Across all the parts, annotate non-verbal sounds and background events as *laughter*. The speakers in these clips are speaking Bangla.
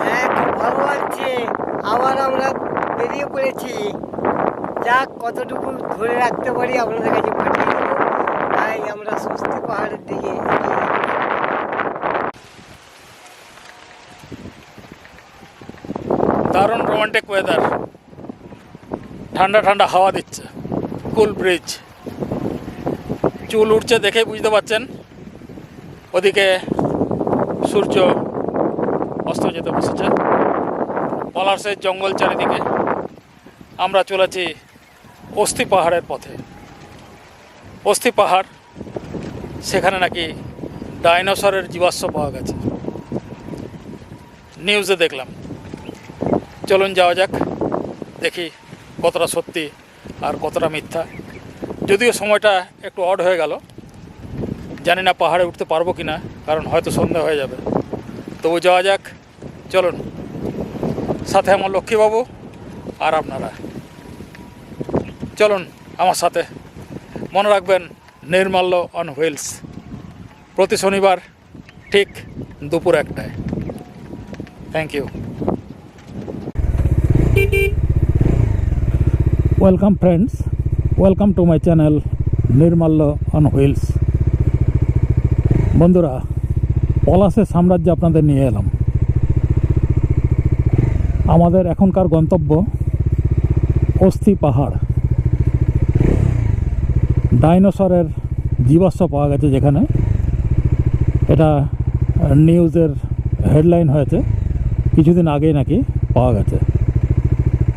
হ্যাঁ ভালো লাগছে। আবার আমরা বেরিয়ে পড়েছি। যাক কতটুকু ধরে রাখতে পারি আপনাদের কাছে পাঠিয়ে দেবো তাই আমরা স্বস্তি পাহাড়ের দিকে এগিয়ে যাচ্ছি। দারুণ রোমান্টিক ওয়েদার ঠান্ডা ঠান্ডা হাওয়া দিচ্ছে। Cool bridge. চুল উঠছে দেখে বুঝতে পারছেন। ওদিকে সূর্য অস্ত যেতে বসেছে। পলাশের জঙ্গল চারিদিকে। আমরা চলেছি অস্থি পাহাড়ের পথে। অস্থি পাহাড়, সেখানে নাকি ডাইনোসরের জীবাশ্ম পাওয়া গেছে। নিউজে দেখলাম। চলুন যাওয়া যাক। দেখি কতটা সত্যি আর কতটা মিথ্যা। যদিও সময়টা একটু অড হয়ে গেল। জানি না পাহাড়ে উঠতে পারব কি না কারণ হয়তো সন্ধ্যা হয়ে যাবে। তবু যাওয়া যাক, চলুন। সাথে আমার লক্ষ্মীবাবু আর আপনারা। চলুন আমার সাথে। মনে রাখবেন, নির্মাল্য অন হুইলস প্রতি শনিবার ঠিক দুপুর একটায়। Thank you welcome friends welcome to my channel Nirmalya on wheels বন্ধুরা পলাশের সাম্রাজ্যে আপনাদের নিয়ে এলাম। আমাদের এখনকার গন্তব্য অস্থি পাহাড়। ডাইনোসরের জীবাশ্ম পাওয়া গেছে যেখানে। এটা নিউজের হেডলাইন হয়েছে। কিছুদিন আগেই নাকি পাওয়া গেছে।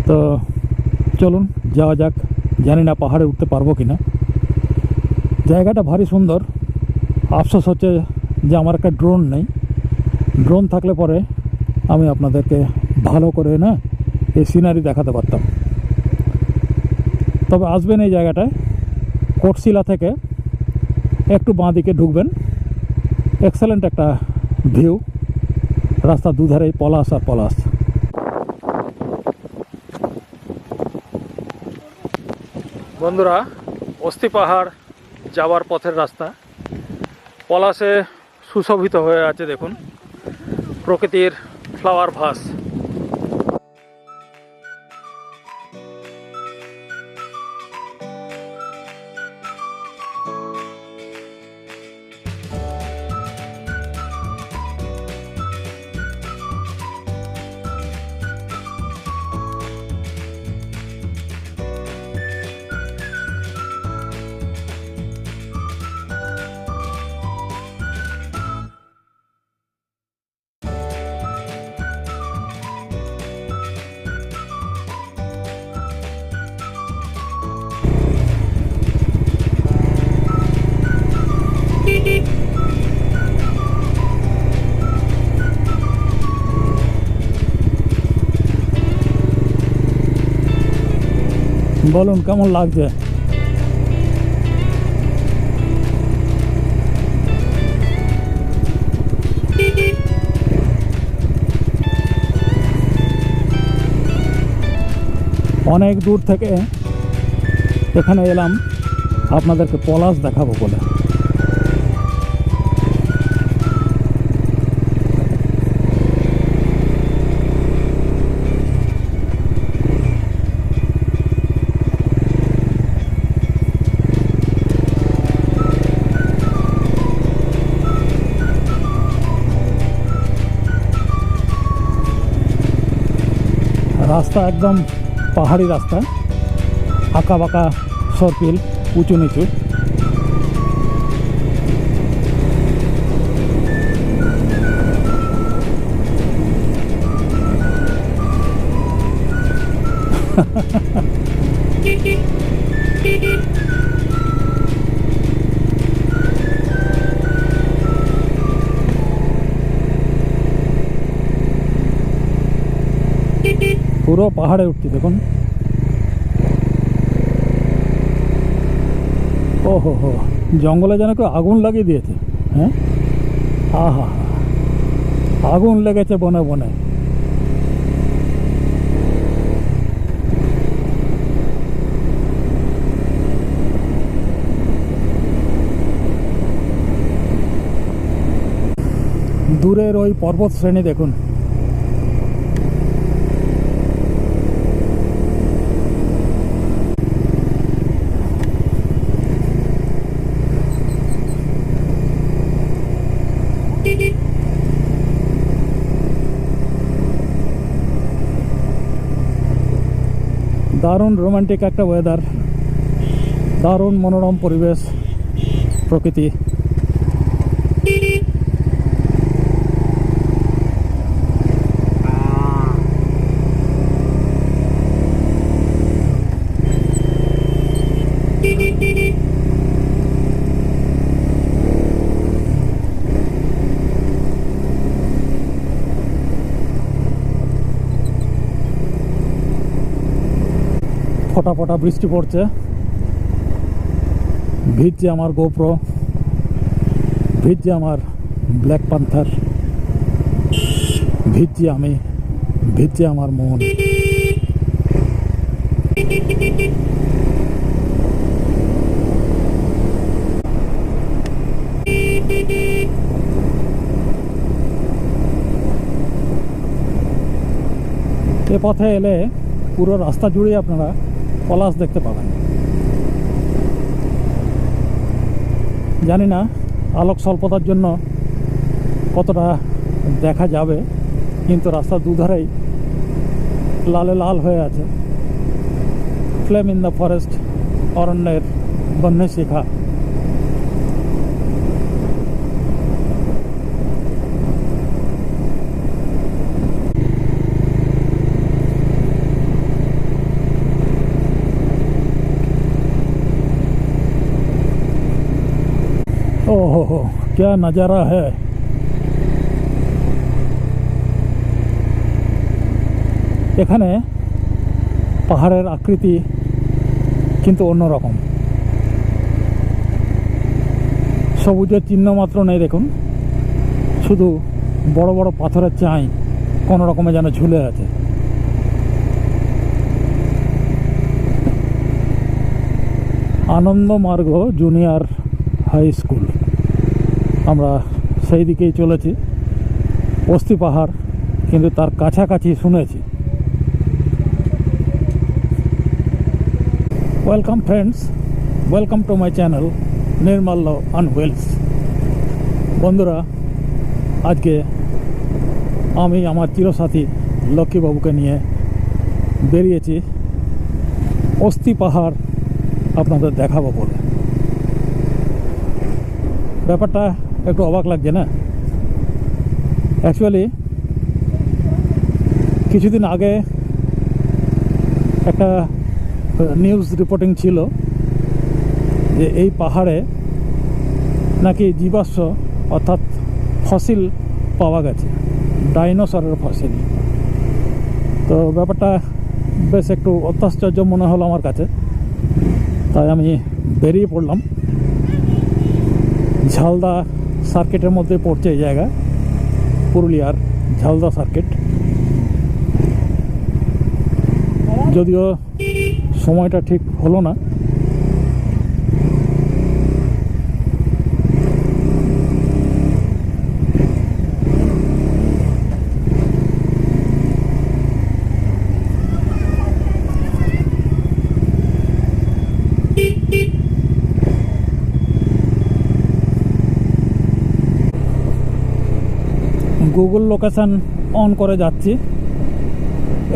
তো, চলুন। যাওয়া যাক, জানি না পাহাড়ে উঠতে পারব কি না জায়গাটা ভারী সুন্দর। আফসোস হচ্ছে যে আমার একটা ড্রোন নেই। ড্রোন থাকলে পরে আমি আপনাদেরকে ভালো করে, না, এই সিনারি দেখাতে পারতাম। তবে আসবেন এই জায়গাটায়। কোটশিলা থেকে একটু বাঁ দিকে ঢুকবেন। এক্সেলেন্ট একটা ভিউ রাস্তার দুধারেই পলাশ আর পলাশ। বন্ধুরা অস্থি পাহাড় যাওয়ার পথের রাস্তা। পলাশে সুশোভিত হয়ে আছে দেখুন। প্রকৃতির ফ্লাওয়ার ভাস বলুন কেমন লাগছে? অনেক দূর থেকে এখানে এলাম। আপনাদেরকে পলাশ দেখাবো বলে। রাস্তা একদম পাহাড়ি রাস্তা আঁকা বাঁকা সরপিল উঁচু নিচু পাহাড়ে উঠছি, দেখুন। ও হো হো, জঙ্গলে যেন কেউ আগুন লাগিয়ে দিয়েছে হ্যাঁ? আহা, আগুন লেগেছে বনে বনে। দূরের ওই পর্বত শ্রেণি দেখুন। দারুণ রোমান্টিক একটা ওয়েদার দারুণ মনোরম পরিবেশ প্রকৃতি। ফোটা ফোটা বৃষ্টি পড়ছে। ভিজছে আমার গোপ্রো ভিজছে আমার ব্ল্যাক পান্থার ভিজছি আমি, ভিজছে আমার মন। এ পথে এলে পুরো রাস্তা জুড়ে আপনারা পলাশ দেখতে পাবেন। জানি না আলোক স্বল্পতার জন্য কতটা দেখা যাবে, কিন্তু রাস্তার দুধারেই লালে লাল হয়ে আছে। ফ্লেম ইন দ্য ফরেস্ট অরণ্যের বন্যে শিখা क्या नज़ारा है এখানে পাহাড়ের আকৃতি কিন্তু অন্যরকম সবুজের চিহ্ন মাত্র নেই দেখুন শুধু বড় বড় পাথরের চাই কোনো রকমে যেন ঝুলে আছে আনন্দ মার্গ জুনিয়র হাই স্কুল আমরা সেই দিকেই চলেছি। অস্থি পাহাড়, কিন্তু তার কাছাকাছি শুনেছি। Welcome friends welcome to my channel Nirmalya and wheels বন্ধুরা, আজকে আমি আমার চিরসাথী লক্ষ্মীবাবুকে নিয়ে বেরিয়েছি। অস্থি পাহাড় আপনাদের দেখাবো বলে। ব্যাপারটা একটু অবাক লাগছে না? অ্যাকচুয়ালি কিছুদিন আগে একটা নিউজ রিপোর্টিং ছিল যে এই পাহাড়ে নাকি জীবাশ্ম অর্থাৎ ফসিল পাওয়া গেছে ডাইনোসরের ফসিল তো ব্যাপারটা বেশ একটু অত্যাশ্চর্য মনে হলো আমার কাছে। তাই আমি বেরিয়ে পড়লাম। ঝালদা সার্কিটের মধ্যে পড়ছে এই জায়গা পুরুলিয়ার ঝালদা সার্কিট। যদিও সময়টা ঠিক হলো না লোকেশান অন করে যাচ্ছি।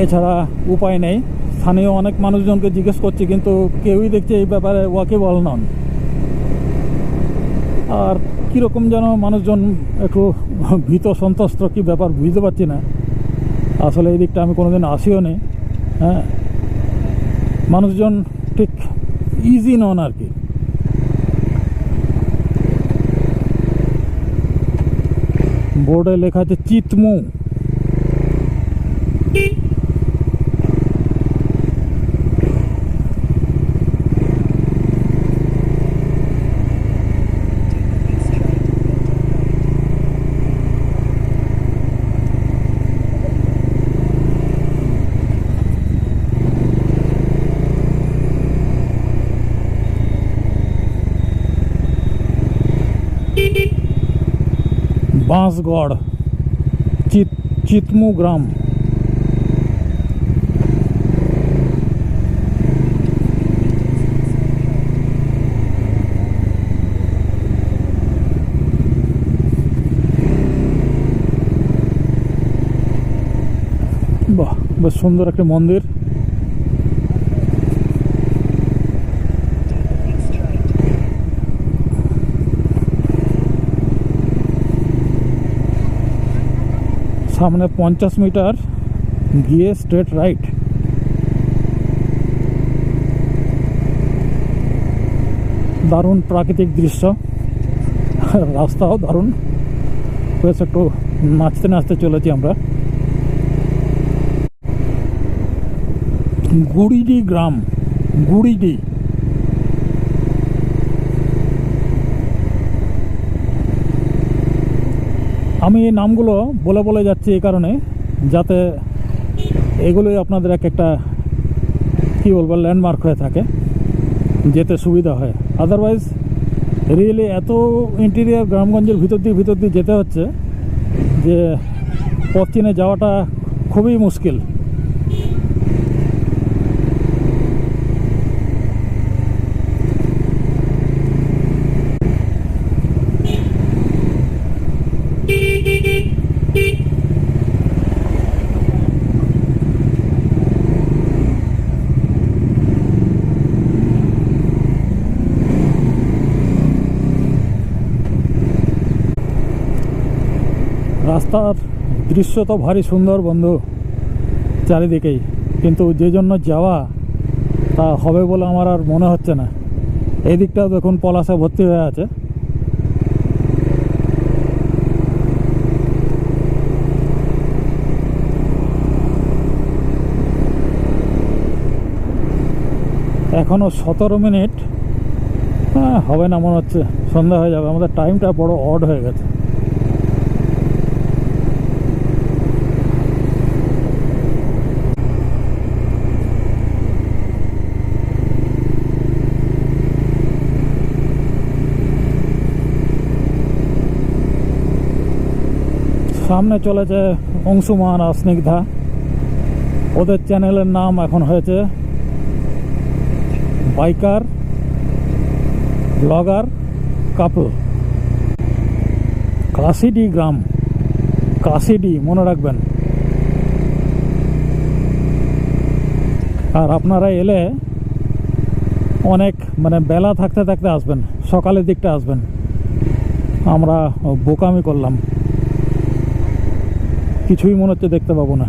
এছাড়া উপায় নেই। স্থানীয় অনেক মানুষজনকে জিজ্ঞেস করছি, কিন্তু কেউই দেখছে এই ব্যাপারে ওয়াকিবল নন। আর কীরকম যেন মানুষজন একটু ভীত, সন্ত্রস্ত, কী ব্যাপার বুঝতে পারছি না। আসলে এই দিকটা আমি কোনোদিন আসিও নি। হ্যাঁ। মানুষজন ঠিক ইজি নন আর কি। বোর্ডে লেখা আছে চিতমু। বাঁশগড় চিত চিতমু গ্রাম বাহ বেশ সুন্দর একটি মন্দির সামনে পঞ্চাশ মিটার গিয়ে স্ট্রেট রাইট দারুণ প্রাকৃতিক দৃশ্য। রাস্তাও দারুণ। বেশ একটু নাচতে নাচতে চলেছি আমরা। গুড়িডি গ্রাম, গুড়িডি। আমি এই নামগুলো বলে বলে যাচ্ছি এই কারণে, যাতে এগুলোই আপনাদের এক একটা, কী বলব ল্যান্ডমার্ক হয়ে থাকে, যেতে সুবিধা হয়। আদারওয়াইজ রিয়েলি এত ইন্টেরিয়ার গ্রামগঞ্জের ভিতর দিয়ে ভিতর দিয়ে যেতে হচ্ছে, যে পথ চিনে যাওয়াটা খুবই মুশকিল। রাস্তার দৃশ্য তো ভারী সুন্দর বন্ধু, চারিদিকেই। কিন্তু যে জন্য যাওয়া তা হবে বলে আমার আর মনে হচ্ছে না। এই দিকটাও দেখুন পলাশে ভর্তি হয়ে আছে। এখনও সতেরো মিনিট হ্যাঁ হবে না মনে হচ্ছে। সন্ধ্যা হয়ে যাবে। আমাদের টাইমটা বড় অড হয়ে গেছে। সামনে চলেছে অংশুমান আর স্নিগ্ধা। ওদের চ্যানেলের নাম এখন হয়েছে বাইকার, ব্লগার, কাপল। কাশিডি গ্রাম কাশিডি মনে রাখবেন। আর আপনারা এলে অনেক মানে বেলা থাকতে থাকতে আসবেন, সকালের দিকটা আসবেন। আমরা বোকামি করলাম। কিছুই মনে হচ্ছে দেখতে পাবো না।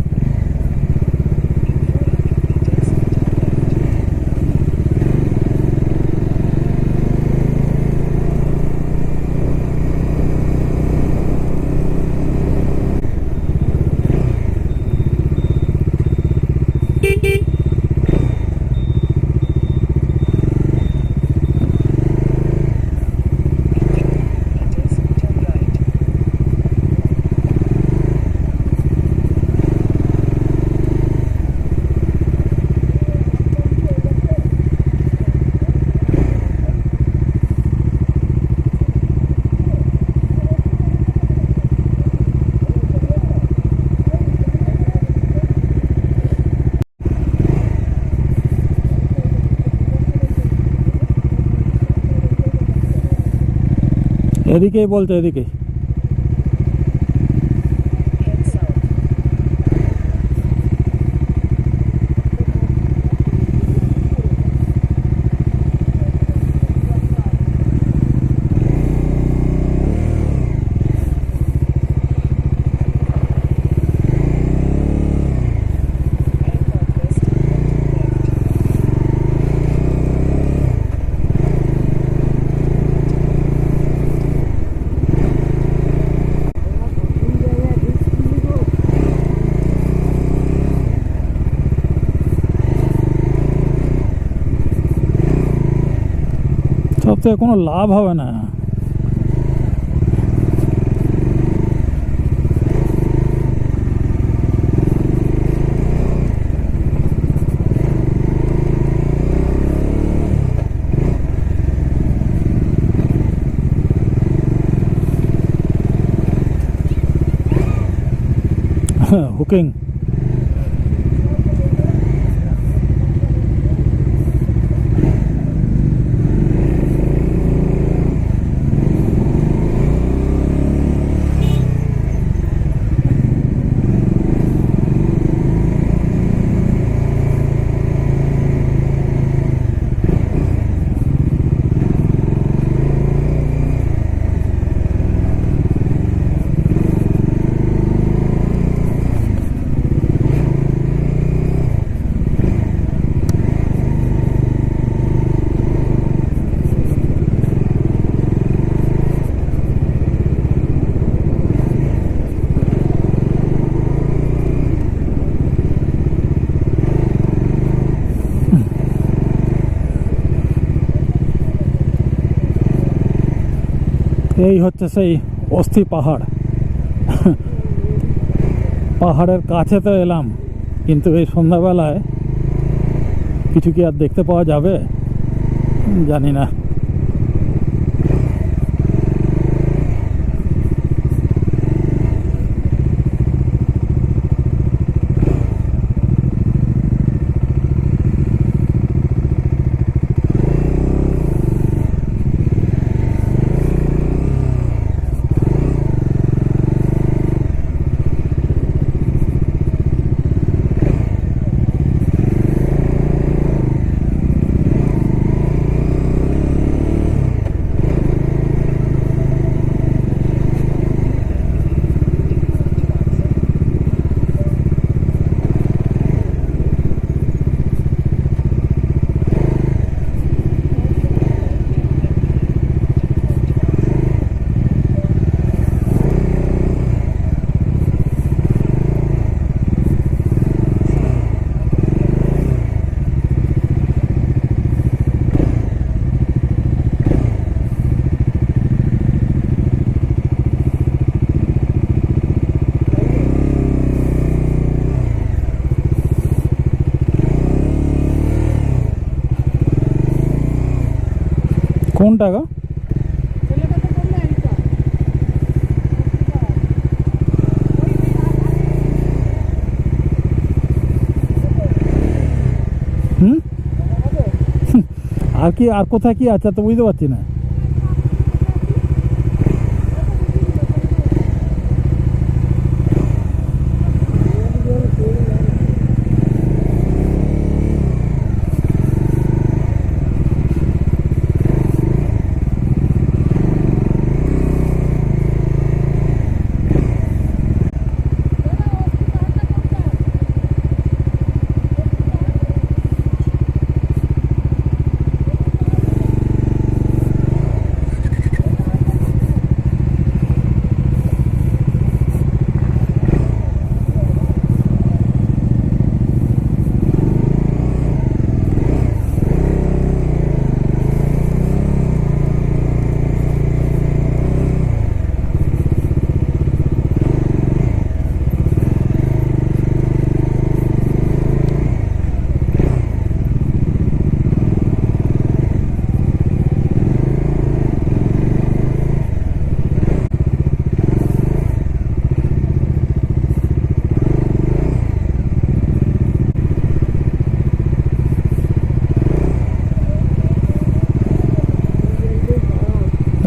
এদিকেই বলছে এদিকেই এতে কোনো লাভ হবে না hooking এই হচ্ছে সেই অস্থি পাহাড়। পাহাড়ের কাছে তো এলাম, কিন্তু এই সন্ধ্যাবেলায় কিছু কি আর দেখতে পাওয়া যাবে? জানি না। কোনটা গো হুম? *laughs* আর কি আর কোথায় কি আছে তো বুঝতে পারছি না।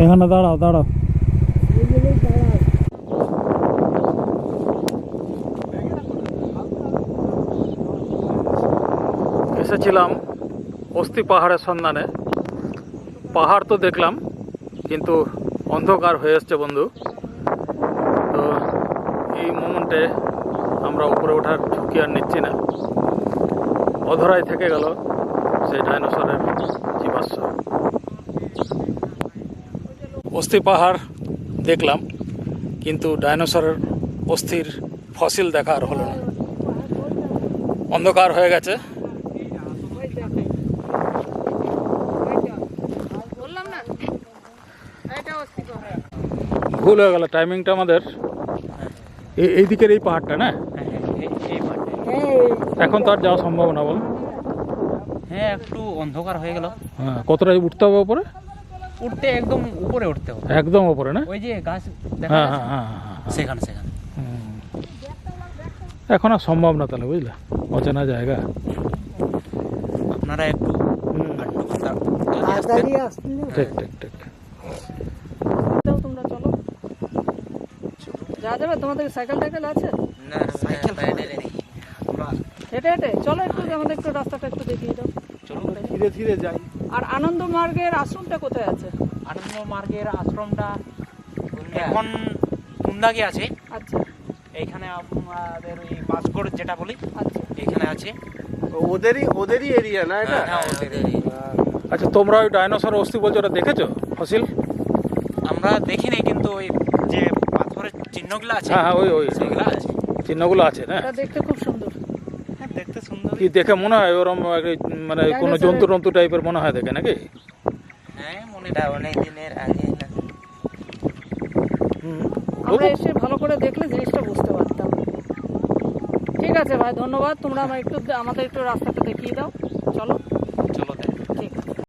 এখানে দাঁড়াও দাঁড়াও। এসেছিলাম অস্থি পাহাড়ের সন্ধানে। পাহাড় তো দেখলাম, কিন্তু অন্ধকার হয়ে এসছে বন্ধু। তো এই মোমেন্টে আমরা উপরে ওঠার ঝুঁকি আর নিচ্ছি না। অধরাই থেকে গেল সেই ডাইনোসরের জীবাশ্ম। অস্থি পাহাড় দেখলাম কিন্তু ডাইনোসরের অস্থির ফসিল দেখা আর হলো না। অন্ধকার হয়ে গেছে। বললাম না। এটা অস্তিত্ব ভুল হয়ে গেল টাইমিংটা আমাদের। এই এই দিকের এই পাহাড়টা না? এখন তো আর যাওয়া সম্ভব না বল। হ্যাঁ একটু অন্ধকার হয়ে গেল। হ্যাঁ কতটা উঠতে হবে উপরে? উঠতে একদম উপরে উঠতে হবে। একদম উপরে না? ওই যে গাছ দেখা হ্যাঁ হ্যাঁ হ্যাঁ সেখানে সেখানে। এখন আর সম্ভব না তাহলে বুঝলে? অচেনা জায়গা। আপনারা একটু ঠিক ঠিক ঠিক যাও তোমরা চলো। যা যাবে? তোমাদের সাইকেল টাইকেল আছে? না সাইকেল হেঁটে হেঁটে। চলো একটু আমাদের একটু রাস্তাটা একটু দেখিয়ে দাও। ধীরে ধীরে যাই। আর আনন্দ মার্গের আশ্রমটা কোথায় আছে? আনন্দ মার্গের আশ্রমটা এখন কুন্দাগে আছে। আচ্ছা। এইখানে আমাদের ওই বাসগড় যেটা বলি আচ্ছা। এখানে আছে। ওদেরই ওদেরই এরিয়া না এটা? হ্যাঁ, ওদেরই। আচ্ছা তোমরা ওই ডাইনোসর অস্থি বলছো ওটা দেখেছ ফসিল? আমরা দেখিনি কিন্তু ওই যে পাথরের চিহ্নগুলো আছে হ্যাঁ হ্যাঁ ওই ওই। সেগুলো আছে। চিহ্নগুলো আছে না? এটা দেখতে খুব হ্যাঁ, সুন্দর। কি দেখে মনে হয় ওরম মানে কোনো জন্তু টন্তু টাইপের মনে হয় দেখে নাকি? হ্যাঁ মনে অনেক দিনের আগে না। আমরা এসে ভালো করে দেখলে জিনিসটা বুঝতে পারতাম। ঠিক আছে ভাই ধন্যবাদ। তোমরা আমার একটু আমাদের একটু রাস্তাটা দেখিয়ে দাও। চলো।